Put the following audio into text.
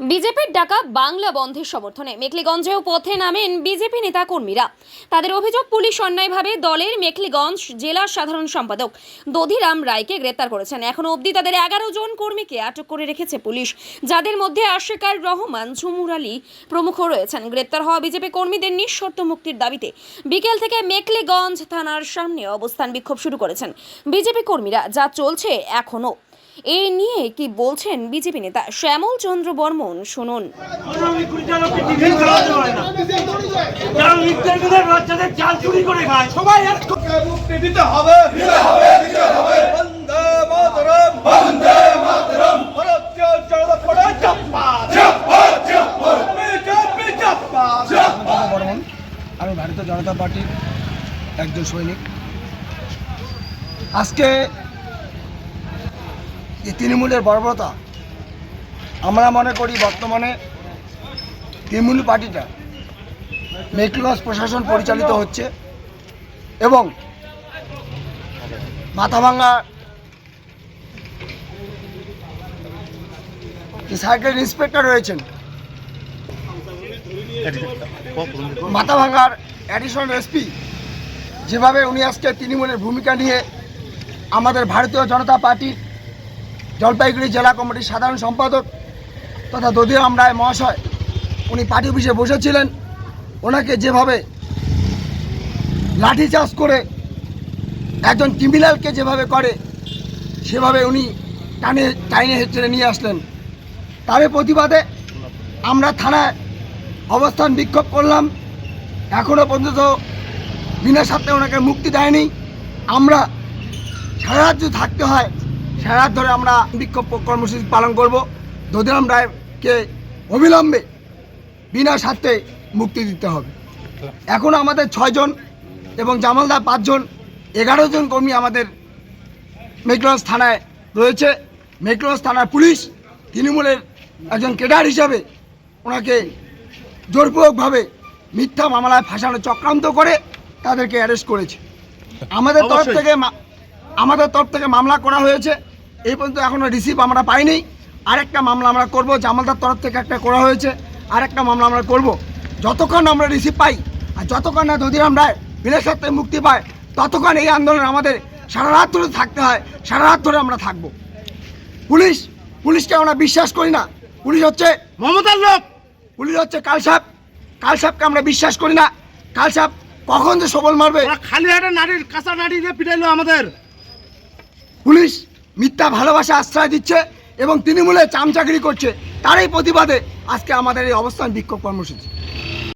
বিজেপির ডাকা বাংলা বন্ধের সমর্থনে মেখলিগঞ্জেও পথে নামেন বিজেপি নেতা কর্মীরা তাদের অভিযোগ, পুলিশ অন্যায়ভাবে দলের মেখলিগঞ্জ জেলা সাধারণ সম্পাদক দধিরাম রায়কে গ্রেপ্তার করেছেন। এখনও অবধি তাদের এগারো জন কর্মীকে আটক করে রেখেছে পুলিশ, যাদের মধ্যে আশিকার রহমান, ঝুমুর আলী প্রমুখ রয়েছেন। গ্রেপ্তার হওয়া বিজেপি কর্মীদের নিঃশর্ত মুক্তির দাবিতে বিকেল থেকে মেখলিগঞ্জ থানার সামনে অবস্থান বিক্ষোভ শুরু করেছেন বিজেপি কর্মীরা। যা চলছে এখনও। এই নিয়ে কি বলছেন বিজেপি নেতা শ্যামল চন্দ্র বর্মন? শুনুন। আমি ভারতীয় জনতা পার্টির একজন সৈনিক। আজকে এই তৃণমূলের বর্বরতা। আমরা মনে করি বর্তমানে তৃণমূল পার্টিটা মেকলস প্রশাসন পরিচালিত হচ্ছে এবং মাথাভাঙ্গা সার্কেল ইন্সপেক্টর রয়েছেন, মাথাভাঙ্গার অ্যাডিশনাল এসপি যেভাবে উনি আজকে তৃণমূলের ভূমিকা নিয়ে আমাদের ভারতীয় জনতা পার্টির জলপাইগুড়ি জেলা কমিটির সাধারণ সম্পাদক তথা দধিরাম রায় মহাশয়, উনি পার্টি অফিসে বসেছিলেন। ওনাকে যেভাবে লাঠি চাষ করে একজন ক্রিমিনালকে যেভাবে করে, সেভাবে উনি টানে, টাইনে হেঁচড়ে নিয়ে আসলেন। তার প্রতিবাদে আমরা থানায় অবস্থান বিক্ষোভ করলাম। এখনও পর্যন্ত বিনা সাথে ওনাকে মুক্তি দেয়নি। আমরা সারা রাজ্য থাকতে হয় সারা ধরে আমরা বিক্ষোভ কর্মসূচি পালন করব। দধিরাম রায়কে অবিলম্বে বিনা স্বার্থে মুক্তি দিতে হবে। এখন আমাদের ছয়জন এবং জামালদা পাঁচজন এগারো জন কর্মী আমাদের মেকলস থানায় রয়েছে। মেকলস থানার পুলিশ তৃণমূলের একজন কেডার হিসাবে ওনাকে জোরপূর্বকভাবে মিথ্যা মামলায় ফাঁসানো চক্রান্ত করে তাদেরকে অ্যারেস্ট করেছে। আমাদের তরফ থেকে আমাদের তরফ থেকে মামলা করা হয়েছে। এই পর্যন্ত এখনও রিসিভ আমরা পাইনি। আরেকটা মামলা আমরা করব জামালদার তরফ থেকে একটা করা হয়েছে। আরেকটা মামলা আমরা করব। যতক্ষণ আমরা রিসিভ পাই আর যতক্ষণ না দধিরাম রায় স্বার্থে মুক্তি পায় ততক্ষণ এই আন্দোলন আমাদের সারা রাত ধরে থাকতে হয় সারা রাত ধরে আমরা থাকব। পুলিশ পুলিশকে আমরা বিশ্বাস করি না। পুলিশ হচ্ছে মমতার লোক। পুলিশ হচ্ছে কাল সাহেব। কাল সাহেবকে আমরা বিশ্বাস করি না। কাল সাহেব কখন যে সবল মারবে? খালি হাটে নারীর কাঁচা নারী দিয়ে পিটাইলো আমাদের। পুলিশ মিথ্যা ভালোবাসা আশ্রয় দিচ্ছে এবং তৃণমূলে চামচাগিরি করছে। তারই প্রতিবাদে আজকে আমাদের এই অবস্থান বিক্ষোভ কর্মসূচি।